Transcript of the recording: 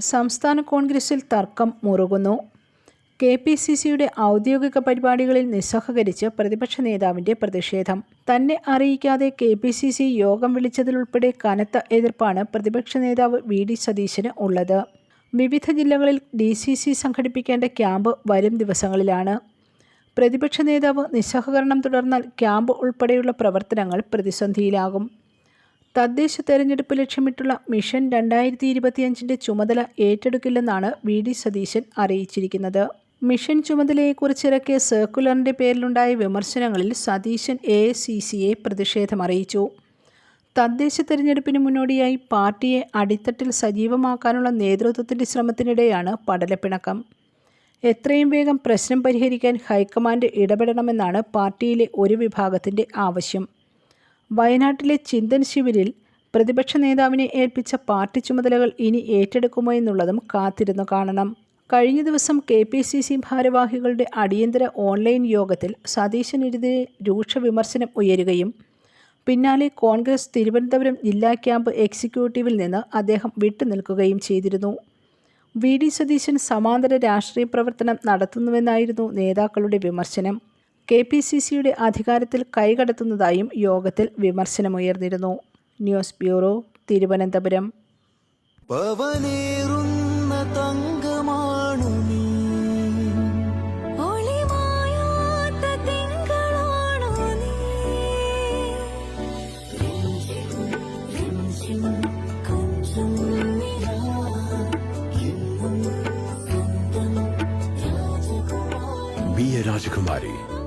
സംസ്ഥാന കോൺഗ്രസിൽ തർക്കം മുറുകുന്നു. കെ പി സി സിയുടെ ഔദ്യോഗിക പരിപാടികളിൽ നിസ്സഹകരിച്ച് പ്രതിപക്ഷ നേതാവിന്റെ പ്രതിഷേധം. തന്നെ അറിയിക്കാതെ കെ പി സി സി യോഗം വിളിച്ചതിലുൾപ്പെടെ കനത്ത എതിർപ്പാണ് പ്രതിപക്ഷ നേതാവ് വി ഡി സതീശന് ഉള്ളത്. വിവിധ ജില്ലകളിൽ ഡി സി സി സംഘടിപ്പിക്കേണ്ട ക്യാമ്പ് വരും ദിവസങ്ങളിലാണ്. പ്രതിപക്ഷ നേതാവ് നിസ്സഹകരണം തുടർന്നാൽ ക്യാമ്പ് ഉൾപ്പെടെയുള്ള പ്രവർത്തനങ്ങൾ പ്രതിസന്ധിയിലാകും. തദ്ദേശ തെരഞ്ഞെടുപ്പ് ലക്ഷ്യമിട്ടുള്ള മിഷൻ രണ്ടായിരത്തി ഇരുപത്തിയഞ്ചിന്റെ ചുമതല ഏറ്റെടുക്കില്ലെന്നാണ് വി ഡി സതീശൻ അറിയിച്ചിരിക്കുന്നത്. മിഷൻ ചുമതലയെക്കുറിച്ചിറക്കിയ സർക്കുലറിന്റെ പേരിലുണ്ടായ വിമർശനങ്ങളിൽ സതീശൻ എ സി സിയെ പ്രതിഷേധമറിയിച്ചു. തദ്ദേശ തെരഞ്ഞെടുപ്പിന് മുന്നോടിയായി പാർട്ടിയെ അടിത്തട്ടിൽ സജീവമാക്കാനുള്ള നേതൃത്വത്തിന്റെ ശ്രമത്തിനിടെയാണ് പടലപ്പിണക്കം. എത്രയും വേഗം പ്രശ്നം പരിഹരിക്കാൻ ഹൈക്കമാൻഡ് ഇടപെടണമെന്നാണ് പാർട്ടിയിലെ ഒരു വിഭാഗത്തിന്റെ ആവശ്യം. വയനാട്ടിലെ ചിന്തൻ ശിബിരിൽ പ്രതിപക്ഷ നേതാവിനെ ഏൽപ്പിച്ച പാർട്ടി ചുമതലകൾ ഇനി ഏറ്റെടുക്കുമോ എന്നുള്ളതും കാത്തിരുന്നു കാണണം. കഴിഞ്ഞ ദിവസം കെ പി സി സി ഭാരവാഹികളുടെ അടിയന്തര ഓൺലൈൻ യോഗത്തിൽ സതീശനെതിരെ രൂക്ഷ വിമർശനം ഉയരുകയും പിന്നാലെ കോൺഗ്രസ് തിരുവനന്തപുരം ജില്ലാ ക്യാമ്പ് എക്സിക്യൂട്ടീവിൽ നിന്ന് അദ്ദേഹം വിട്ടുനിൽക്കുകയും ചെയ്തിരുന്നു. വി. ഡി. സതീശൻ സമാന്തര രാഷ്ട്രീയ പ്രവർത്തനം നടത്തുന്നുവെന്നായിരുന്നു നേതാക്കളുടെ വിമർശനം. കെ പി സി സിയുടെ അധികാരത്തിൽ കൈകടത്തുന്നതായും യോഗത്തിൽ വിമർശനമുയർന്നിരുന്നു. News bureau Thiruvananthapuram. Be a Rajakumari.